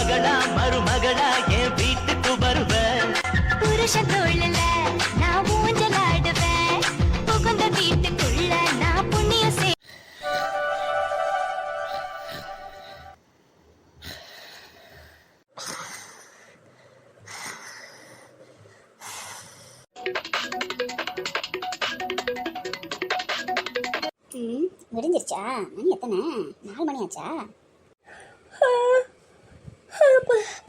மகளா மருமகளா என் வீட்டுக்கு வருவ புருஷன் தொழில நான் ஊஞ்சலாடுவேன் புகுந்த வீட்டுக்குள்ள நான் புண்ணிய சே முடிஞ்சிருச்சா மணி எத்தனை நாலு மணி ஆச்சா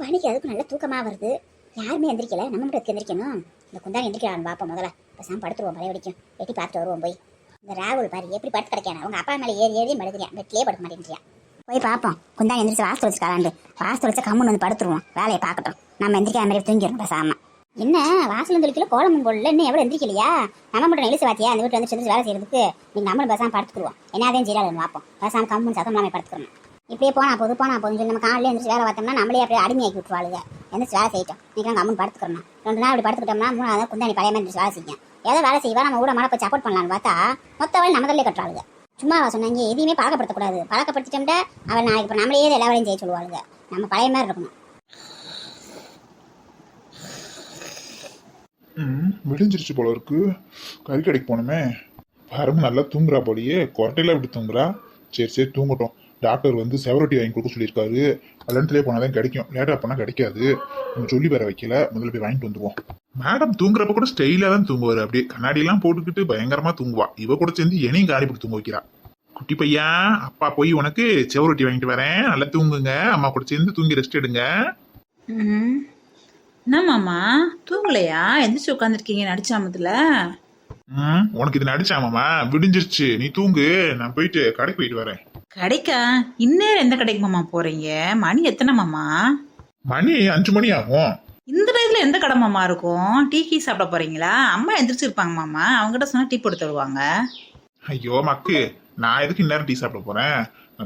பணிக்கு அதுக்கும் நல்ல தூக்கமாக வருது யாருமே எந்திரிக்கல நம்ம மட்டும் எந்திரிக்கணும் இந்த குந்தா எந்திரிக்கிறான் பார்ப்போம் முதல்ல பசாம படுத்துருவோம் மழை வடிக்கும் எட்டி பார்த்துட்டு வருவோம் போய் இந்த ராகுல் பாரு எப்படி படுத்து கிடைக்கான அவங்க அப்பா மேலே ஏறி ஏறி படுக்கிறியா வெட்டிலே படுக்க மாட்டேங்கிறியா போய் பார்ப்போம் குந்தாணி எந்திரிச்சு வாசல் வச்சுக்காராண்டு வாசல் வச்சு கம்முன்னு வந்து படுத்துருவோம் வேலையை பார்க்கட்டும் நம்ம எந்திரிக்கிற மாதிரி தூங்கிடும் பசாமா என்ன வாசல் வந்து வைக்கல கோலம் போடல இன்னும் எவ்வளோ எந்திரிக்கலையா நம்ம மட்டும் எழுச்சி பார்த்தியா அந்த வீட்டில் வந்து சேர்ந்து வேலை செய்யறதுக்கு நீங்கள் நம்மளும் பேசாமல் படுத்துருவோம் என்னாதே ஜீரா பார்ப்போம் பேசாமல் கம்முன்னு சத்தம் இல்லாமல் படுத்துக்கணும் இப்படியே போனா போது போனா போதும் சொல்லி நம்ம காலையில் எழுந்திரிச்சு வேலை பார்த்தோம்னா நம்மளே அப்படியே அடிமையாக்கி விட்டுருவாளுங்க எந்திரிச்சு வேலை செய்யட்டும் இன்றைக்கி கம்முன்னு படுத்துக்கிறோம் ரெண்டு நாள் அப்படி படுத்துக்கிட்டோம்னா மூணாவது குந்தாணி பழைய மாதிரி வேலை செய்யும் எதாவது வேலை செய்வா நம்ம கூட மழை போய் சப்போர்ட் பண்ணலான்னு பார்த்தா மொத்த வேலை நம்ம தள்ளே கட்டுறாளுங்க சும்மா சொன்னாங்க எதையுமே பழக்கப்படுத்தக்கூடாது பழக்கப்படுத்திட்டோம்னா அவள் நாளைக்கு இப்போ நம்மளே எல்லா வேலையும் செய்ய சொல்லுவாளுங்க நம்ம பழைய மாதிரி இருக்கணும் விடிஞ்சிருச்சு போல இருக்கு கறி கடைக்கு போனோமே பரம நல்லா தூங்குறா போலியே குரட்டையில விட்டு தூங்குறா சரி சரி தூங்கட்டும் டாக்டர் வந்து செவரட்டி வாங்கி கொடுக்க சொல்லியிருக்காரு லென்த்லேயே போனால் தான் கிடைக்கும் லேட்டாக போனால் கிடைக்காது நம்ம சொல்லி பெற வைக்கல முதல்ல போய் வாங்கிட்டு வந்துடுவோம் மேடம் தூங்குறப்ப கூட ஸ்டைலாக தான் தூங்குவார் அப்படியே கண்ணாடியெல்லாம் போட்டுக்கிட்டு பயங்கரமாக தூங்குவா இவ கூட சேர்ந்து என்னையும் காடி போட்டு தூங்க வைக்கிறா குட்டி பையன் அப்பா போய் உனக்கு செவரொட்டி வாங்கிட்டு வரேன் நல்லா தூங்குங்க அம்மா கூட சேர்ந்து தூங்கி ரெஸ்ட் எடுங்க என்னமாமா தூங்கலையா எந்திரிச்சு உட்காந்துருக்கீங்க நடிச்சாமத்துல உனக்கு இது நடிச்சாமாமா விடிஞ்சிருச்சு நீ தூங்கு நான் போயிட்டு கடைக்கு போயிட்டு வரேன் கடைக்கா இந்நேரம் எந்த கடைக்கு மாமா போறீங்க மணி எத்தனை மாமா மணி அஞ்சு மணி ஆகும் இந்த டயத்துல எந்த கடை மாமா இருக்கும் டீ கீ சாப்பிட போறீங்களா அம்மா எந்திரிச்சிருப்பாங்க மாமா அவங்ககிட்ட சொன்னா டீ போட்டு தருவாங்க ஐயோ மக்கு நான் எதுக்கு இந்நேரம் டீ சாப்பிட போறேன்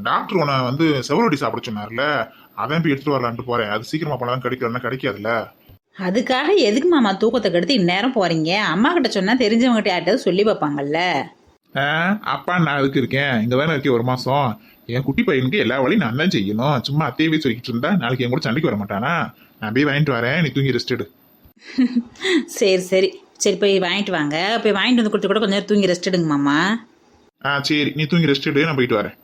டாக்டர் உன வந்து செவரோட்டி சாப்பிட சொன்னார்ல அதான் போய் எடுத்துட்டு வரலான்ட்டு போறேன் அது சீக்கிரமா போனாலும் கிடைக்கலாம் கிடைக்காதுல்ல அதுக்காக எதுக்கு மாமா தூக்கத்தை கெடுத்து இந்நேரம் போறீங்க அம்மா கிட்ட சொன்னா தெரிஞ்சவங்ககிட்ட யார்கிட்ட சொல்லி பார்ப்பாங்கல்ல அப்பா நான் அதுக்கு இருக்கேன் இங்க தானே இருக்கேன் ஒரு மாசம் என் குட்டி பையனுக்கு எல்லா வழியும் நான் தான் செய்யணும் சும்மா அத்தையவே சொல்லிக்கிட்டு இருந்தா நாளைக்கு என் கூட சண்டைக்கு வர மாட்டானா நான் போய் வாங்கிட்டு வரேன் நீ தூங்கி ரெஸ்ட் எடு சரி சரி சரி போய் வாங்கிட்டு வாங்க போய் வாங்கிட்டு வந்து கொடுத்து கூட கொஞ்சம் நேரம் தூங்கி ரெஸ்ட் எடுங்க மாமா ஆ சரி நீ தூங்கி ரெஸ்ட் எடு நான் போயிட்டு வரேன்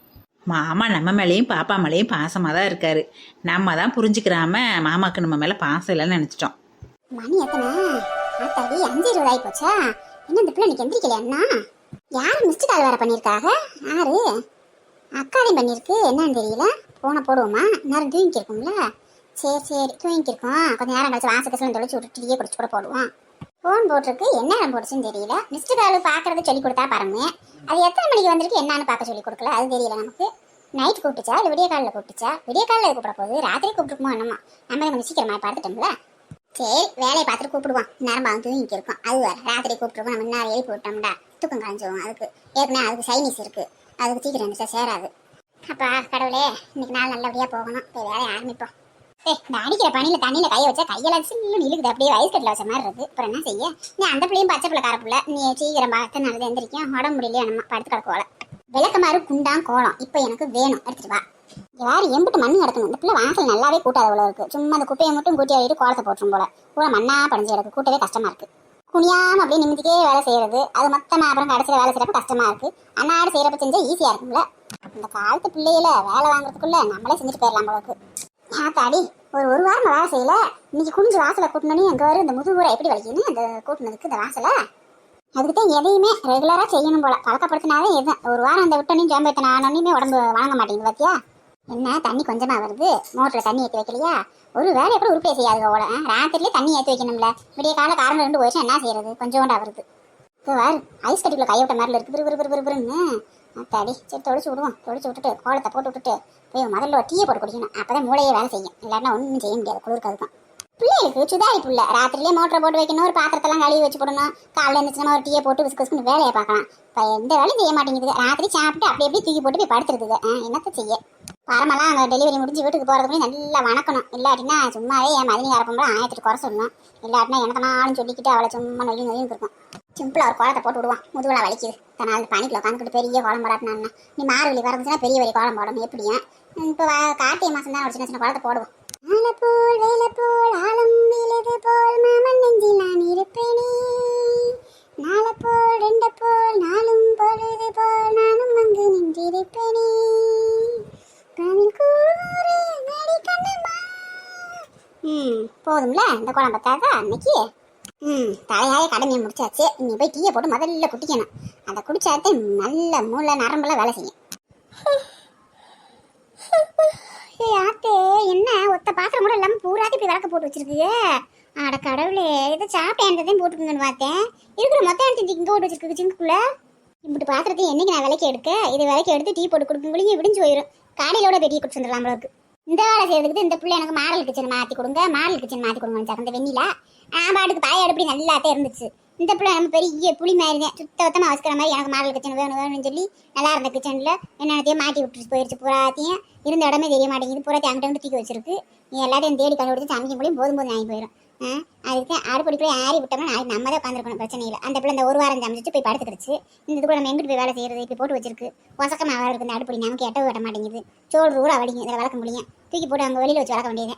மாமா நம்ம மேலேயும் பாப்பா மேலேயும் பாசமாக தான் இருக்காரு நம்ம தான் புரிஞ்சுக்கிறாம மாமாக்கு நம்ம மேலே பாசம் இல்லைன்னு நினச்சிட்டோம் மணி எத்தனை அஞ்சு ரூபாய் போச்சா என்ன இந்த பிள்ளை எனக்கு எந்திரிக்கலையா யார் மிஸ்டு கால் வேற பண்ணியிருக்காங்க யாரு அக்காலையும் பண்ணியிருக்கு என்னன்னு தெரியல ஃபோனை போடுவோமா நேரம் தூங்கிக்கிருக்கும்ல சரி சரி தூங்கிக்கிருக்கோம் கொஞ்சம் நேரம் கழிச்சு வாசக்க சொல்லி தொலைச்சி விட்டு டீயே குடிச்சு கூட போடுவோம் ஃபோன் போட்டிருக்கு என்ன நேரம் போட்டுச்சுன்னு தெரியல மிஸ்டு கால் பார்க்கறது சொல்லி கொடுத்தா பாருங்க அது எத்தனை மணிக்கு வந்திருக்கு என்னன்னு பார்க்க சொல்லி கொடுக்கல அது தெரியல நமக்கு நைட் கூப்பிட்டுச்சா இல்லை விடிய காலில் கூப்பிட்டுச்சா விடிய காலில் கூப்பிட போகுது ராத்திரி கூப்பிட்டுருக்குமோ என்னமோ நம்ம கொஞ்சம் சீக்கிரமாக பார்த்துட்டோம்ல சரி வேலையை பார்த்துட்டு கூப்பிடுவோம் நேரம் பார்த்து இங்கே இருக்கும் அது வேறு ராத்திரி கூப்பிட்டுருவோம் நம்ம இன்னும் எழுப்பி விட்டோம்டா தூக்கம் காஞ்சிடுவோம் அதுக்கு ஏற்கனவே அதுக்கு சைனீஸ் இருக்குது அதுக்கு சீக்கிரம் இருந்துச்சா சேராது அப்பா கடவுளே இன்னைக்கு நாள் நல்லபடியாக போகணும் இப்போ வேலையை ஆரம்பிப்போம் ஏ இந்த அடிக்கிற பணியில் தண்ணியில் கையை வச்சா கையெல்லாம் இன்னும் இழுக்குது அப்படியே வயசு கட்டில் வச்ச மாதிரி இருக்குது அப்புறம் என்ன செய்ய நீ அந்த பிள்ளையும் பச்சை பிள்ளை கார நீ சீக்கிரம் பார்த்து நல்லது எந்திரிக்கும் உடம்பு முடியலையே நம்ம படுத்து கிடக்கோல விளக்கமாறு குண்டான் கோலம் இப்போ எனக்கு வேணும் எடுத்துட்டு வா யார் எம்பிட்டு மண்ணு கிடக்கணும் இந்த பிள்ளை வாசல் நல்லாவே கூட்டாத அவ்வளோ இருக்கு சும்மா அந்த குப்பையை மட்டும் கூட்டி ஆகிட்டு கோலத்தை போட்டுரும் போல பூரா மண்ணா படிஞ்சு கிடக்கு கூட்டவே கஷ்டமா இருக்கு குனியாம அப்படியே நிமிந்திக்கே வேலை செய்யறது அது மொத்தமா அப்புறம் கடைசியில் வேலை செய்யறப்ப கஷ்டமா இருக்கு அன்னாடு செய்யறப்ப செஞ்சா ஈஸியா இருக்கும்ல இந்த காலத்து பிள்ளையில வேலை வாங்குறதுக்குள்ள நம்மளே செஞ்சுட்டு போயிடலாம் போலக்கு ஏத்தாடி ஒரு ஒரு வாரம் வேலை செய்யல இன்னைக்கு குனிஞ்சு வாசலை கூட்டணும்னு எங்க வரும் இந்த முதுகூரை எப்படி வலிக்கணும் அந்த கூட்டினதுக்கு இந்த வாசலை அதுக்கு தான் எதையுமே ரெகுலரா செய்யணும் போல பழக்கப்படுத்தினாவே எதுவும் ஒரு வாரம் அந்த விட்டனையும் ஜாம்பேத்தனை ஆனோன்னு உடம்பு வாங்க மாட்டேங்குது பாத்தியா என்ன தண்ணி கொஞ்சமா வருது மோட்டர்ல தண்ணி ஏற்றி வைக்கலையா ஒரு வேலையை கூட உருப்பே செய்யாது செய்யாதுவோட ராத்திரில தண்ணி ஏற்றி வைக்கணும்ல விடிய கால காரணம் ரெண்டு போயிடுச்சு என்ன செய்யறது கொஞ்சோண்டா வருது வார் ஐஸ் கட்டிக்குள்ள கைவிட்ட மாதிரில இருக்கு விரு விரு விரு விருன்னு தடி சரி தொடிச்சு விடுவோம் தொடிச்சு விட்டுட்டு கோலத்தை போட்டு விட்டுட்டு போய் முதல்ல ஒரு டீயை போட்டு குடிக்கணும் அப்பதான் மூளையே வேலை செய்யும் இல்லைன்னா ஒன்றும் செய்ய முடியாது குளிர்க்கு பிள்ளை பிள்ளைகளுக்கு சுதாரி புள்ள ராத்திரிலேயே மோட்டரை போட்டு வைக்கணும் ஒரு பாத்திரத்தெல்லாம் கழுவி வச்சு போடணும் காலையில் இருந்துச்சுன்னா ஒரு டீயை போட்டு விசுக்கு வேலையை பார்க்கலாம் இப்போ எந்த வேலையும் செய்ய மாட்டேங்குது ராத்திரி சாப்பிட்டு அப்படி எப்படி தூக்கி போட்டு போய் படுத்துருது என்னத்தை செய்ய பரமெல்லாம் அந்த டெலிவரி முடிஞ்சு வீட்டுக்கு போகிறதுக்கு நல்லா வணக்கணும் இல்லாட்டினா சும்மாவே என் மதினி அரப்பம்பளம் ஆயிரத்துட்டு குறை சொல்லணும் இல்லாட்டினா நாளும் சொல்லிக்கிட்டு அவளை சும்மா நொய்யும் நொழியும் இருக்கும் சிம்பிளாக ஒரு குளத்தை போட்டு விடுவான் முதுகுலாம் வலிக்குது தனால் பணிக்கில் உட்காந்துக்கிட்டு பெரிய குளம் போடாட்டினா நீ வழி வரதுச்சுன்னா பெரிய வழி குளம் போடணும் எப்படியும் இப்போ கார்த்திகை மாதம் தான் ஒரு சின்ன சின்ன குளத்தை போடுவோம் போல் போல் ஆளும் போல் மாமன் நெஞ்சில் நான் இருப்பேனே போதும்ல இந்த குழம்பு தாக்கா அன்னைக்கு ம் தலையாய கடமையை முடிச்சாச்சு நீ போய் டீயை போட்டு முதல்ல குட்டிக்கணும் அதை குடிச்சாத்தே நல்ல மூளை நரம்புல வேலை செய்யும் என்ன ஒத்த பாத்திரம் கூட பூராத்தி விளக்க போட்டு அட கடவுளே பார்த்தேன் எடுத்து போட்டு வச்சிருக்கு என்னைக்கு நான் விலைக்கு எடுக்க இதை விலைக்கு எடுத்து டீ போட்டு கொடுக்குங்களையும் விடிஞ்சு போயிடும் காடையிலோட பெரிய குடிச்சு வந்துடலாம் அளவுக்கு இந்த வேலை செய்யறதுக்கு இந்த பிள்ளை எனக்கு மாடல் கிச்சன் மாற்றி கொடுங்க மாடல் கிச்சன் மாற்றி கொடுங்க அந்த வெண்ணில ஆமாம் பாட்டுக்கு பாய அடுப்படி நல்லாட்டே இருந்துச்சு இந்த பிள்ளை நம்ம பெரிய புளி மாதிரி தான் சுத்த சுத்தமாக வச்சுக்கிற மாதிரி எனக்கு மாடல் கிச்சன் வேணும் வேணும்னு சொல்லி நல்லா இருந்த கிச்சனில் என்னென்னத்தையும் மாட்டி விட்டுட்டு போயிடுச்சு பூராத்தையும் இருந்த இடமே தெரிய மாட்டேங்குது பூராத்தையும் அங்கிட்ட தூக்கி வச்சிருக்கு நீ எல்லாத்தையும் தேடி கண்டுபிடிச்சி சமைக்க முடியும் போதும் போதும் வாங்கி போயிடும் அதுக்கு ஆறு படி போய் ஆறி விட்டோம்னா நாளைக்கு நம்ம தான் உட்காந்துருக்கணும் பிரச்சனை இல்லை அந்த பிள்ளை அந்த ஒரு வாரம் சமைச்சு போய் படுத்துக்கிடுச்சு இந்த கூட நம்ம எங்கிட்டு போய் வேலை செய்யறது இப்படி போட்டு வச்சிருக்கு ஒசக்கமாக வேலை இருக்குது அடுப்படி நமக்கு எட்டவும் விட மாட்டேங்குது சோறு ஊற வடிங்க இதில் வளர்க்க முடியும் தூக்கி போட்டு அங்கே வெளியில் வச்சு வளர்க்க வேண்டியது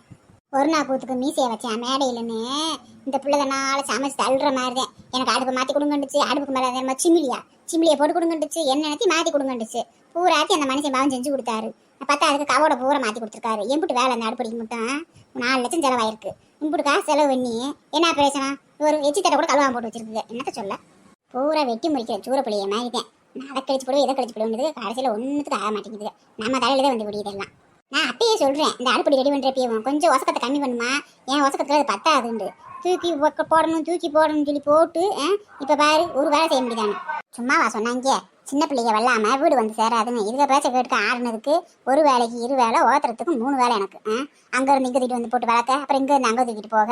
ஒரு நாள் கூத்துக்கு மீசையை வச்சேன் மேடையிலன்னு இந்த நாள் சமைச்சு தள்ளுற மாதிரி தான் எனக்கு அடுப்பு மாற்றி கொடுங்கண்டுச்சு அடுப்புக்கு மேலே நம்ம சிமிலியா சிமிலியை போட்டு கொடுங்கண்டுச்சு என்ன நினச்சி மாற்றி கொடுங்கண்டுச்சு பூராத்தி அந்த மனுஷன் பாவம் செஞ்சு கொடுத்தாரு பார்த்தா அதுக்கு கவோட பூரை மாற்றி கொடுத்துருக்காரு எம்பிட்டு வேலை அந்த அடுப்படிக்கு மட்டும் நாலு லட்சம் செலவாயிருக்கு இப்படி காசு செலவு பண்ணி என்ன ஆப்ரேஷனா ஒரு எச்சி தட்டை கூட கழுவா போட்டு வச்சிருக்கு என்னத்த சொல்ல பூரா வெட்டி முடிக்கிற சூறப்பிள்ளைய மாதிரிதான் நான் அதை கழிச்சு போடுவேன் இதை கழிச்சு போடுவேன் கடைசியில் ஒன்றுத்துக்கு ஆக மாட்டேங்குது நம்ம தலையில தான் வந்து எல்லாம் நான் அப்பயே சொல்கிறேன் இந்த அடுப்படி ரெடி பண்ணுறப்பயே கொஞ்சம் ஒசக்கத்தை கம்மி பண்ணுமா என் ஒசக்கத்தில் அது பத்தாதுண்டு தூக்கி போடணும் தூக்கி போடணும்னு சொல்லி போட்டு இப்போ பாரு ஒரு வேலை செய்ய முடியுதானே சும்மாவா சொன்னாங்க சின்ன பிள்ளைங்க வரலாம வீடு வந்து சேராதுன்னு இதில் பேச்ச கேட்டுக்க ஆடுனதுக்கு ஒரு வேலைக்கு இரு வேலை ஓத்துறதுக்கு மூணு வேலை எனக்கு இருந்து இங்கே தூக்கிட்டு வந்து போட்டு வளர்க்க அப்புறம் இருந்து அங்கே தூக்கிட்டு போக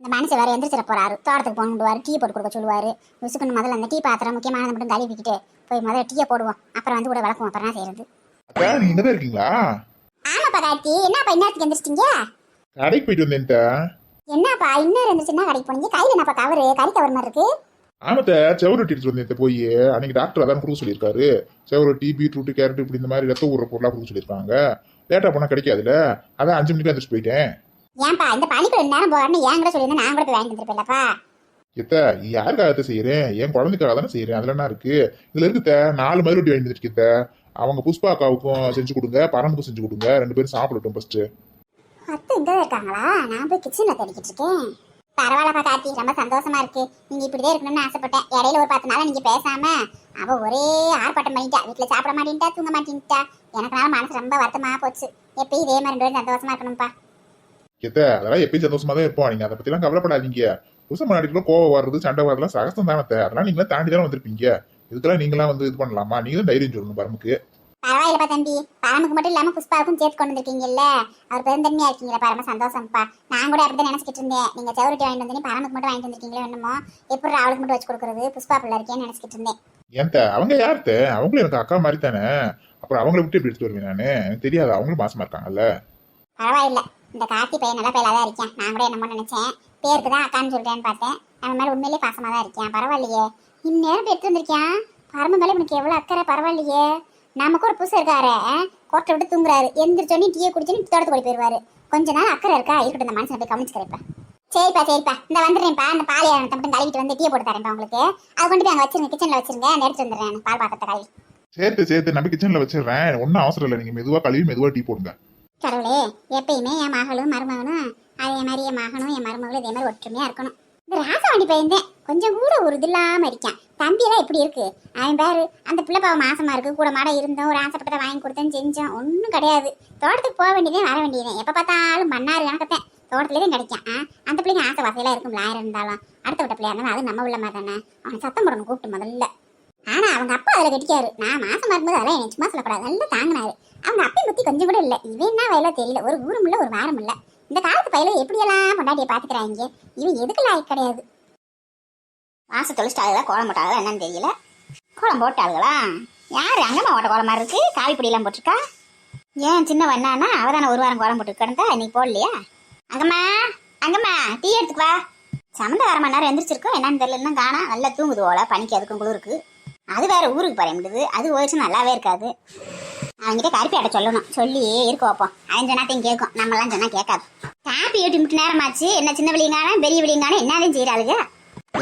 இந்த மனுஷன் வேறு எந்திரிச்சிட போறாரு தோட்டத்துக்கு போகணுடுவார் டீ போட்டு கொடுக்க சொல்லுவார் விசுக்குன்னு முதல்ல அந்த டீ பாத்திரம் முக்கியமானது மட்டும் கழுவிக்கிட்டு போய் முதல்ல டீயை போடுவோம் அப்புறம் வந்து கூட வளர்க்கும் அப்புறம் தான் செய்யறது ஆமாப்பா கார்த்தி என்னப்பா இன்னத்துக்கு எந்திரிச்சிட்டீங்க கடைக்கு போயிட்டு வந்தேன்ட்டா என்னப்பா இன்னும் ரெண்டு சின்ன கடைக்கு போனீங்க கையில என்னப்பா கவரு கறி கவர் மாதிரி இருக்கு ஆமத்த செவரொட்டி எடுத்து வந்தேன் போய் அன்னைக்கு டாக்டர் அதான் கொடுக்க சொல்லியிருக்காரு செவரொட்டி பீட்ரூட்டு கேரட் இப்படி இந்த மாதிரி ரத்த ஊற பொருளாக கொடுக்க சொல்லியிருக்காங்க லேட்டாக போனால் கிடைக்காதுல்ல அதான் அஞ்சு மணிக்கு வந்துட்டு போயிட்டேன் ஏன்பா இந்த பனிக்குள்ள நேரம் போகணும்னு ஏன் கூட சொல்லியிருந்தேன் நான் கூட போய் வாங்கி வந்துருப்பேன்லப்பா எத்த யாருக்காகத்த செய்கிறேன் என் குழந்தைக்காக தானே செய்கிறேன் அதில் என்ன இருக்கு இதில் இருக்குத்த நாலு மதுரொட்டி வாங்கி வந்துருக்கேத்த அவங்க புஷ்பா அக்காவுக்கும் செஞ்சு கொடுங்க பரம்புக்கும் செஞ்சு கொடுங்க ரெண்டு பேரும் சாப்பிடட்டும் ஃபஸ்ட்டு அத்தை இங்கே இருக்காங்களா நான் போய் கிச்சனில் தேடிக்கிட்டு இருக்கேன் பரவாயில்லப்பா கார்த்தி ரொம்ப சந்தோஷமா இருக்கு நீங்க இப்படிதான் இருக்கணும்னு ஆசைப்பட்டேன் இடையில ஒரு பத்து நாள் நீங்க பேசாம அவ ஒரே ஆர்ப்பாட்டம் பண்ணிட்டா வீட்டுல சாப்பிட மாட்டேன்ட்டா தூங்க மாட்டேன்ட்டா எனக்குனால மனசு ரொம்ப வருத்தமா போச்சு எப்பயும் இதே மாதிரி ரெண்டு சந்தோஷமா இருக்கணும்ப்பா எத்த அதெல்லாம் எப்பயும் சந்தோஷமா தான் இருப்போம் நீங்க அதை பத்தி எல்லாம் கவலைப்படாதீங்க புதுசு முன்னாடிக்குள்ள கோவம் வர்றது சண்டை வரதுலாம் சகசம் தானே அதெல்லாம் நீங்களும் தாண்டி தானே வந்திருப்பீங்க இதுக்கெல்லாம் நீங்களாம் வந்து இது பண்ணலாமா நீங்களும் தைரியம் சொல்லணும் பரமுக்கு பரவாயில்லப்பா தம்பி பரமக்கு மட்டும் இல்லாம புஷ்பாவுக்கும் சேர்த்து கொண்டு வந்திருக்கீங்கல்ல அவர் பெருந்தன்மையா இருக்கீங்களா பரம சந்தோஷம்ப்பா நான் கூட அப்படிதான் நினைச்சிட்டு இருந்தேன் நீங்க சவுரிட்டி வாங்கிட்டு வந்து பரமக்கு மட்டும் வாங்கிட்டு வந்திருக்கீங்களோ என்னமோ எப்படி அவளுக்கு மட்டும் வச்சு கொடுக்குறது புஷ்பா பிள்ளை இருக்கேன்னு நினைச்சிட்டு இருந்தேன் ஏன் அவங்க யார்த்து அவங்களும் எனக்கு அக்கா மாதிரி தானே அப்புறம் அவங்கள விட்டு எப்படி எடுத்து வருவேன் நானு தெரியாது அவங்களும் மாசமா இருக்காங்கல்ல பரவாயில்ல இந்த காட்டி பையன் நல்லா பையலா தான் இருக்கேன் நான் கூட என்னமோ நினைச்சேன் பேருக்கு தான் அக்கான்னு சொல்லிட்டேன்னு பார்த்தேன் அவன் மேல உண்மையிலேயே பாசமா தான் இருக்கேன் பரவாயில்லையே இந்நேரம் எடுத்து வந்திருக்கேன் பரம மேல உனக்கு எவ்வளவு அக்கறை பரவாயில்லையே நமக்கு ஒரு புதுசு இருக்காரு கோட்டை விட்டு தூங்குறாரு எந்திரிச்சோன்னே டீயை குடிச்சோன்னு தோட்டத்து போய் போயிடுவார் கொஞ்ச நாள் அக்கறை இருக்கா இருக்கட்டும் இந்த மனுஷன் போய் கவனிச்சுக்கிறப்ப சரிப்பா சரிப்பா இந்த வந்துடுறேன்ப்பா இந்த பால் ஏறத்தை மட்டும் கழுவிட்டு வந்து டீயை போட்டு தரேன்ப்பா உங்களுக்கு அது கொண்டு போய் அங்கே வச்சிருங்க கிச்சனில் வச்சிருங்க நேரத்து வந்துடுறேன் பால் பாத்திரத்தை கழுவி சேர்த்து சேர்த்து நம்ம கிச்சனில் வச்சிடுறேன் ஒன்றும் அவசரம் இல்லை நீங்கள் மெதுவாக கழுவி மெதுவாக டீ போடுங்க கடவுளே எப்பயுமே என் மகளும் மருமகனும் அதே மாதிரி என் மகனும் என் மருமகளும் இதே மாதிரி ஒற்றுமையாக இருக்கணும் ராசா வண்டி போயிருந்தேன் கொஞ்சம் கூட ஒரு இது இல்லாமல் இருக்கேன் தம்பியெல்லாம் எப்படி இருக்கு அவன் பாரு அந்த பிள்ளை பாவம் மாசமா இருக்கு கூட மாட இருந்தோம் ஒரு ஆசைப்பட்டதை வாங்கி கொடுத்தேன்னு செஞ்சோம் ஒன்றும் கிடையாது தோட்டத்துக்கு போக வேண்டியதே வர வேண்டியதே எப்போ பார்த்தாலும் மன்னார் கணக்கத்தேன் தோட்டத்துலேயே தான் கிடைக்கும் ஆ அந்த பிள்ளைங்க ஆசை வசையெல்லாம் இருக்கும் லாயர் இருந்தாலும் அடுத்த விட்ட பிள்ளையா இருந்தாலும் அது நம்ம உள்ள மாதிரி தானே அவன் சத்தம் போடணும் கூப்பிட்டு முதல்ல ஆனால் அவங்க அப்பா அதில் கட்டிக்காரு நான் மாசம் இருக்கும்போது அதெல்லாம் எனக்கு சும்மா சொல்லப்படாது நல்லா தாங்கினாரு அவங்க அப்பையும் பற்றி கொஞ்சம் கூட இல்லை இவன் என்ன வேலை தெரியல ஒரு ஊரும் இல்லை ஒரு வாரம் இல்லை இந்த காலத்து பயில எப்படியெல்லாம் பொண்டாட்டியை பார்த்துக்கிறாங்க இவன் எதுக்கு லாய் கிடையாது வாசல் தொலைச்சிட்டாங்களா கோலம் போட்டாங்களா என்னன்னு தெரியல கோலம் போட்டாளுங்களா யார் அங்கம்மா ஓட்ட கோலமாக இருக்குது காவி பொடியெல்லாம் போட்டிருக்கா ஏன் சின்ன வண்ணானா அவர் தானே ஒரு வாரம் கோலம் போட்டுருக்கா இன்னைக்கு போடலையா அங்கம்மா அங்கம்மா டீ எடுத்துக்கு சமந்த வர அரை மணி நேரம் எந்திரிச்சிருக்கோம் என்னன்னு தெரியல காணா நல்லா தூங்குது ஓலை பனிக்கு அதுக்கும் குளிருக்கு அது வேற ஊருக்கு முடியுது அது போயிடுச்சு நல்லாவே இருக்காது அவங்ககிட்ட கருப்பி அடை சொல்லணும் சொல்லி இருக்க வைப்போம் அவன் சொன்னாத்தையும் கேட்கும் நம்மளாம் சொன்னால் கேட்காது காப்பி எட்டு நேரமாச்சு என்ன சின்ன விளிங்கானா பெரிய விளிங்கானா என்னாலையும் செய்கிறாளுங்க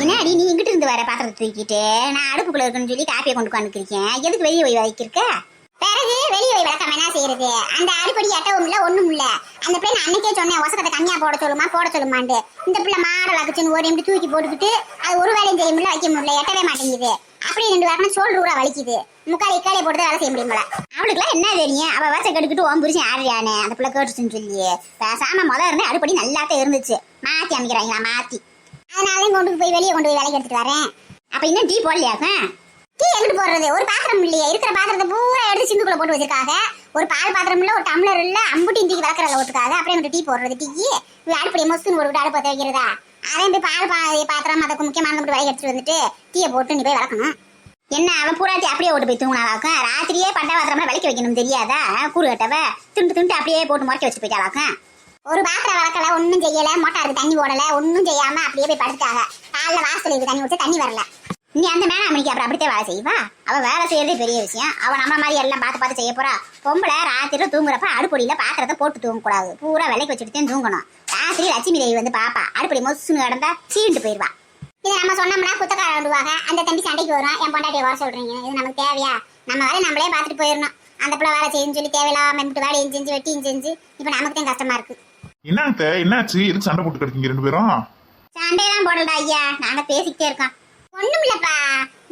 என்னடி நீ இங்கிட்டு இருந்து வர பாத்திரத்தை தூக்கிட்டு நான் அடுப்புக்குள்ள இருக்குன்னு சொல்லி காப்பியை கொண்டு உட்காந்துருக்கேன் எதுக்கு வெளியே போய் வதக்கிருக்க பிறகு வெளியே போய் வளர்க்காம என்ன செய்யறது அந்த அடுப்படி எட்ட இல்லை ஒண்ணும் இல்ல அந்த பிள்ளை அன்னைக்கே சொன்னேன் ஒசக்கத்தை கம்மியாக போட சொல்லுமா போட சொல்லுமாண்டு இந்த பிள்ளை மாடை வளர்க்குச்சுன்னு ஒரு எம்பி தூக்கி போட்டுக்கிட்டு அது ஒரு வேலையும் செய்ய முடியல வைக்க முடியல எட்டவே மாட்டேங்குது அப்படி ரெண்டு வாரம் சோல் கூட வலிக்குது முக்கால் இக்காலே போட்டு வேலை செய்ய முடியுமில்ல அவளுக்குலாம் என்ன தெரியும் அவள் வாசை கெடுக்கிட்டு ஓம் புரிச்சு ஆடுறியானே அந்த பிள்ளை கேட்டுச்சுன்னு சொல்லி சாமான் முதல்ல இருந்தே அடுப்படி நல்லாத்தான் இருந்துச்சு மாற்றி அமைக்கிறாங்களா மாத்தி அதனாலதான் கொண்டு போய் வெளியே கொண்டு போய் வேலைக்கு எடுத்துட்டு வரேன் அப்ப இன்னும் டீ போடலையாக்கும் டீ எங்கிட்டு போடுறது ஒரு பாத்திரம் இல்லையா இருக்கிற பாத்திரத்தை பூரா எடுத்து சிந்துக்குள்ள போட்டு வச்சிருக்காங்க ஒரு பால் பாத்திரம் இல்ல ஒரு டம்ளர் இல்ல அம்புட்டி டீ வளர்க்குற ஒத்துக்காக அப்புறம் வந்து டீ போடுறது டீ அடுப்படி மொசுன்னு ஒரு அடுப்பு பற்ற வைக்கிறதா அதே பால் பா பாத்திரம் அதுக்கு முக்கியமான மட்டும் வேலைக்கு எடுத்துட்டு வந்துட்டு டீயை போட்டு நீ போய் வளர்க்கணும் என்ன அவன் பூராட்டி அப்படியே ஓட்டு போய் தூங்கினாக்கும் ராத்திரியே பண்டா பாத்திரமா விளக்கி வைக்கணும் தெரியாதா கூறு கட்டவ துண்டு துண்டு அப்படியே போட்டு முறைக்க வச்சு போயிட்டாக்கும் ஒரு பாத்திரம் வளர்க்கல ஒன்னும் செய்யல மோட்டாருக்கு தண்ணி ஓடல ஒன்னும் செய்யாம அப்படியே போய் படுத்துட்டாங்க வாசல் இருக்கு தண்ணி விட்டு தண்ணி வரல நீ அந்த மேடம் அமைக்க அப்புறம் அப்படித்தான் வேலை செய்வா அவ வேலை செய்யறதே பெரிய விஷயம் அவ நம்ம மாதிரி எல்லாம் பார்த்து பார்த்து செய்ய போறா பொம்பளை ராத்திரி தூங்குறப்ப அடுப்பொடியில பாத்திரத்தை போட்டு தூங்கக்கூடாது பூரா விலைக்கு வச்சுட்டு தூங்கணும் ராத்திரி லட்சுமி தேவி வந்து பாப்பா அடுப்படி மொசுன்னு கிடந்தா சீண்டு போயிடுவா இது நம்ம சொன்னோம்னா குத்தக்கார விடுவாங்க அந்த தம்பி சண்டைக்கு வரும் என் பொண்டாட்டியை வர சொல்றீங்க இது நமக்கு தேவையா நம்ம வேலை நம்மளே பாத்துட்டு போயிடணும் அந்த பிள்ளை வேலை செய்யுன்னு சொல்லி தேவையில்லாம வேலையும் செஞ்சு வெட்டியும் செஞ்சு இப்போ நமக்கு தான் கஷ்டமா இருக்கு என்னங்க என்னாச்சு எதுக்கு சண்டை போட்டு கிடக்கீங்க ரெண்டு பேரும் சண்டையெல்லாம் போடலடா ஐயா நாங்க பேசிக்கிட்டே இருக்கோம் ஒண்ணும் இல்லப்பா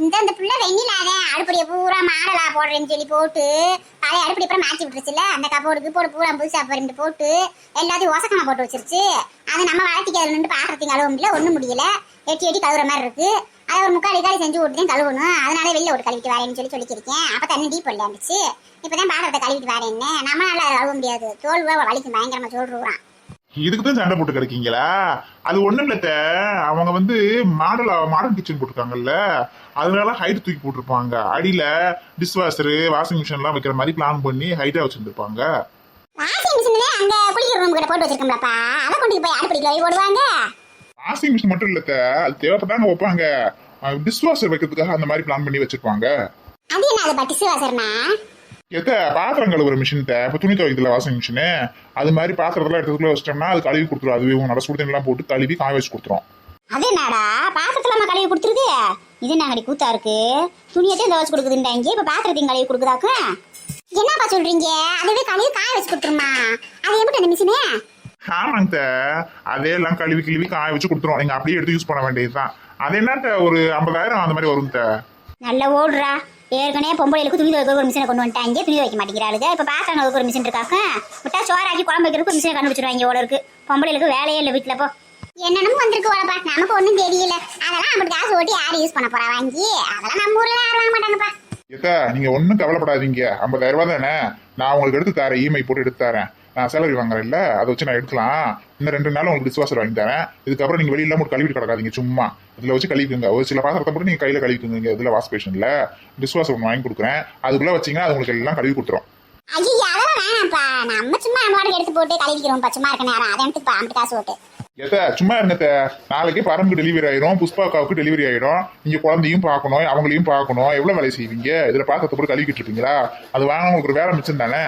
இந்த இந்த புள்ள வெண்ணிலாத அடுப்படிய பூரா மாடலா போடுறேன்னு சொல்லி போட்டு பழைய அடுப்படி அப்புறம் மாற்றி விட்டுருச்சுல அந்த கப்போடுக்கு போட பூரா புதுசா போறேன் போட்டு எல்லாத்தையும் ஓசக்கமா போட்டு வச்சிருச்சு அது நம்ம வாழ்க்கைக்கு அதில் நின்று பாடுறதுக்கு அளவு முடியல ஒன்றும் முடியல எட்டி எட்டி கழுவுற மாதிரி இருக்கு அதை ஒரு முக்கால் காலி செஞ்சு விட்டு கழுவணும் அதனால வெளியில் ஒரு கழுவிட்டு வரேன்னு சொல்லி சொல்லிக்கிறேன் அப்போ தண்ணி டீப் போடல இருந்துச்சு இப்போ பாத்திரத்தை கழுவிட்டு வரேன்னு நம்ம நல்லா கழுவ முடியாது தோல்வா வலிக்கும் பயங்கரமா சொல்றான் இதுக்கு தான் சண்டை போட்டு கிடைக்கீங்களா அது ஒண்ணும் இல்லத்த அவங்க வந்து மாடல் மாடர்ன் கிச்சன் போட்டிருக்காங்கல்ல அதனால ஹைட் தூக்கி போட்டிருப்பாங்க அடியில டிஷ் வாஷரு வாஷிங் மிஷின் எல்லாம் வைக்கிற மாதிரி பிளான் பண்ணி ஹைட்டா வச்சிருந்துருப்பாங்க வாஷிங் மிஷின்ல அந்த குளிக்கிற ரூம் கிட்ட போட்டு வாஷிங் மிஷின் மட்டும் இல்லத்த அது தேவைப்பட்டாங்க வைப்பாங்க டிஷ் வாஷர் வைக்கிறதுக்காக அந்த மாதிரி பிளான் பண்ணி வச்சிருப்பாங்க அது என்ன அது டிஷ் வாஷர்னா எத்த பாத்திரம் கழுவுற மிஷின் இப்போ துணி துவைக்கல வாஷிங் மிஷினு அது மாதிரி பாத்திரத்தெல்லாம் எடுத்துக்குள்ள வச்சிட்டோம்னா அது கழுவி கொடுத்துரும் அதுவே உங்க சுடு சுடுதண்ணெல்லாம் போட்டு கழுவி காய வச்சு கொடுத்துரும் அது என்னடா பாத்திரத்துல நம்ம கழுவி கொடுத்துருது இது நாங்கடி கூத்தா இருக்கு துணியத்தையும் துவைச்சு கொடுக்குதுன்றாங்க இப்போ பாத்திரத்தையும் கழுவி கொடுக்குதாக்கு என்னப்பா சொல்றீங்க அதுவே கழுவி காய வச்சு கொடுத்துருமா அது எப்படி அந்த மிஷினு ஆமாங்க அதே எல்லாம் கழுவி கிழவி காய வச்சு கொடுத்துரும் நீங்க அப்படியே எடுத்து யூஸ் பண்ண வேண்டியதுதான் அது என்னட்ட ஒரு ஐம்பதாயிரம் அந்த மாதிரி வரும் நல்ல ஓடுறா ஏற்கனவே பொம்பளைகளுக்கு துணி துவைக்க ஒரு மிஷினை கொண்டு வந்துட்டாங்க துணி துவைக்க மாட்டேங்கிறாளுங்க இப்போ பாத்திரம் ஒரு மிஷின் இருக்காங்க விட்டா சோறாக்கி குழம்பு வைக்கிறதுக்கு மிஷினை கண்டுபிடிச்சிருவாங்க ஓட இருக்கு பொம்பளைகளுக்கு வேலையே இல்லை வீட்டில் போ என்னென்னு வந்திருக்கு வரப்பா நமக்கு ஒன்றும் தெரியல அதெல்லாம் அப்படி காசு ஓட்டி யார் யூஸ் பண்ண போறா வாங்கி அதெல்லாம் நம்ம ஊரில் யாரும் வாங்க மாட்டாங்கப்பா நீங்க ஒன்றும் கவலைப்படாதீங்க ஐம்பதாயிரம் ரூபா தானே நான் உங்களுக்கு எடுத்து தரேன் இஎம்ஐ e போட்டு எடுத்து தரேன் சேலரி வாங்குறேன் இல்லை அதை வச்சு நான் எடுக்கலாம் இன்னும் ரெண்டு நாளும் உங்களுக்கு டிஸ்வாஷர் வாங்கி தரேன் இதுக்கப்புறம் நீங்கள் வெளியில் மட்டும் கழுவிட்டு கிடக்காதீங்க சும்மா இதில் வச்சு கழுவிக்குங்க ஒரு சில பாத்திரத்தை மட்டும் நீங்கள் கையில் கழுவிக்குங்க இதில் வாஷ் பேஷனில் டிஸ்வாஷர் ஒன்று வாங்கி கொடுக்குறேன் அதுக்குள்ளே வச்சிங்கன்னா அது உங்களுக்கு எல்லாம் கழுவி கொடுத்துரும் சும்மா நம்ம சும்மா இருக்க நாளைக்கு பரம்புக்கு டெலிவரி ஆயிடும் புஷ்பாக்காவுக்கு டெலிவரி ஆயிடும் நீங்க குழந்தையும் பார்க்கணும் அவங்களையும் பார்க்கணும் எவ்வளவு வேலை செய்வீங்க இதுல பாத்திரத்தை போட்டு கழுவிக்கிட்டு இருப்பீங்களா அது வாங்க உங்களுக்கு வேலை மிச்சம் தானே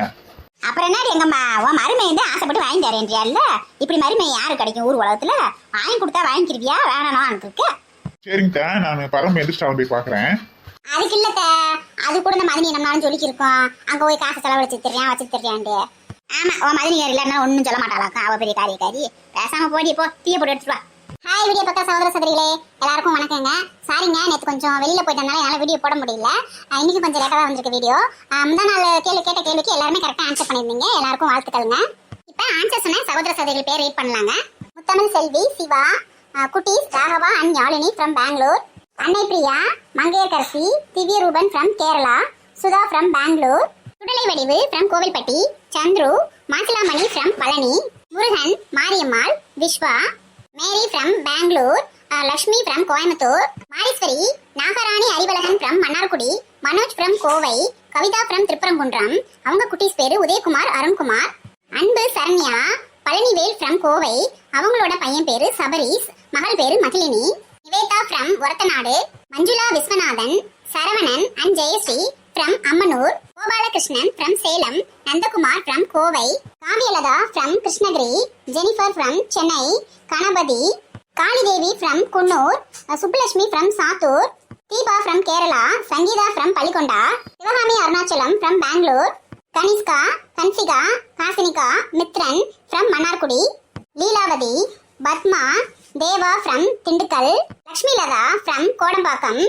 அப்புறம் என்ன எங்கம்மா உன் மருமை வந்து ஆசைப்பட்டு வாங்கி தரேன்றியா இல்ல இப்படி மருமை யாரு கிடைக்கும் ஊர் உலகத்துல வாங்கி கொடுத்தா வாங்கிக்கிருவியா வேணானு சரிங்க நான் பரம்பு எந்திரிச்சு போய் பாக்குறேன் அதுக்கு இல்ல அது கூட இந்த மதுனி சொல்லி சொல்லிக்கிருக்கோம் அங்க போய் காசு செலவழிச்சு தெரியா வச்சு தெரியாண்டு ஆமா உன் மதுனி இல்லைன்னா ஒன்னும் சொல்ல மாட்டாளாக்கா அவ பெரிய காரியக்காரி பேசாம போடி போ தீய போட்டு எடுத்துட்டு வா ஹாய் வீடியோ பக்கம் சகோதர சகோதரிகளே எல்லாருக்கும் வணக்கங்க சாரிங்க நேற்று கொஞ்சம் வெளியில் போயிட்டனால என்னால் வீடியோ போட முடியல இன்னைக்கு கொஞ்சம் லேட்டாக வந்திருக்கு வீடியோ முந்தா நாள் கேள்வி கேட்ட கேள்விக்கு எல்லாருமே கரெக்டாக ஆன்சர் பண்ணியிருந்தீங்க எல்லாருக்கும் வாழ்த்துக்கள்ங்க இப்போ ஆன்சர் சொன்ன சகோதர சகோதரிகள் பேர் ரீட் பண்ணலாங்க முத்தமிழ் செல்வி சிவா குட்டீஸ் Raghava and Yazhini from Bangalore Annai Priya Mangaiyarkarasi Divya Ruban from Kerala Sudha from Bangalore Sudalai Vadivu from Kovilpatti Chandru Masilamani from Palani Murugan Mariammal Vishwa Mary from Bangalore Lakshmi from Coimbatore Mariswari Nagarani Arivazhagan from Mannargudi Manoj from Kovai Kavitha from Thiruparankundram அவங்க குட்டீஸ் பேரு உதயகுமார் அருண்குமார் அன்பு Saranya Palanivel from Kovai அவங்களோட பையன் பேரு சபரீஸ் மகள் பேரு Magizhini Nivetha from Orathanadu Manjula Viswanathan Saravanan and Jayashree from Ammanur, Gopalakrishnan from Salem, Nandakumar from Kovai, Kamyalada from Krishnagiri, Jennifer from Chennai, Kanabadi, Kali Devi from Kunnur, uh, Subbulakshmi from Sattur, Deepa from Kerala, Sangeeta from Palikonda, Sivahami Arunachalam from Bangalore, Kanishka, Kansiga, Hasinika, Mithran from Manarkudi, Leelavadi, Batma, Deva from Tindukkal, Lakshmi Lada from Kodampakkam,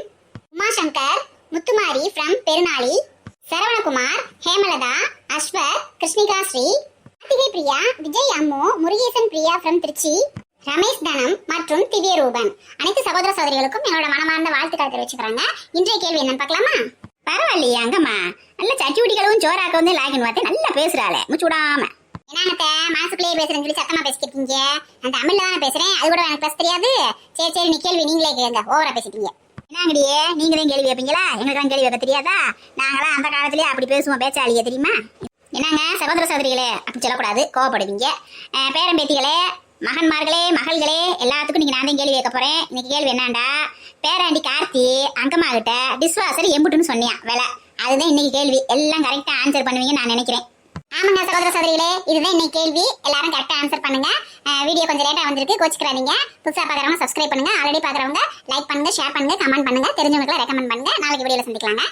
Umashankar Muthumari from Perunali Saravanakumar Hemalatha Aswar Krishnika Sri Karthigai Priya Vijay Ammu Murugesan Priya from Trichy Ramesh Dhanam மற்றும் திவ்ய ரூபன் அனைத்து சகோதர சகோதரிகளுக்கும் என்னோட மனமார்ந்த வாழ்த்துக்களை தெரிவிச்சுக்கிறாங்க இன்றைய கேள்வி என்னன்னு பார்க்கலாமா பரவாயில்லையா அங்கம்மா நல்ல சட்டிவிட்டிகளும் ஜோராக்க வந்து லாகின் வார்த்தை நல்லா பேசுறாளே மூச்சு விடாம என்னத்த மனசுக்குள்ளேயே பேசுறேன்னு சொல்லி சத்தமா பேசிக்கிட்டீங்க நான் தமிழ்ல தானே பேசுறேன் அது கூட எனக்கு பேச தெரியாது சரி சரி நீ கேள்வி நீங்களே கேளுங்க ஓவரா பேசிட்டீங்க என்னங்கடியே நீங்களும் கேள்வி வைப்பீங்களா எங்களுக்கெல்லாம் கேள்வி வைக்க தெரியாதா நாங்களாம் அந்த காலத்திலே அப்படி பேசுவோம் பேச்சாளியே தெரியுமா என்னங்க சகோதர சகோதரிகளே அப்படி சொல்லக்கூடாது கோவப்படுவீங்க பேரம்பேத்திகளே மகன்மார்களே மகள்களே எல்லாத்துக்கும் நீங்கள் நான் தான் கேள்வி கேட்க போகிறேன் இன்னைக்கு கேள்வி என்னாண்டா பேராண்டி கார்த்தி அங்கம்மா கிட்ட டிஸ்வாசர் எம்புட்டுன்னு சொன்னியா வேலை அதுதான் இன்னைக்கு கேள்வி எல்லாம் கரெக்டாக ஆன்சர் பண்ணுவீங்கன்னு நான் நினைக்கிறேன் ஆமாங்க சகோதர சகோதரிகளே இதுதான் இன்னைக்கு கேள்வி எல்லாரும் கரெக்டாக ஆன்சர் பண்ணுங்க வீடியோ கொஞ்சம் லேட்டாக வந்திருக்கு கோச்சிக்கிறாதீங்க புதுசாக பார்க்குறவங்க சப்ஸ்கிரைப் பண்ணுங்க ஆல்ரெடி பார்க்குறவங்க லைக் பண்ணுங்க ஷேர் பண்ணுங்க கமெண்ட் பண்ணுங்க தெரிஞ்சவங்களுக்கு ரெக்கமெண்ட் பண்ணுங்க நாளைக்கு வீடியோவில் சந்திக்கலாங்க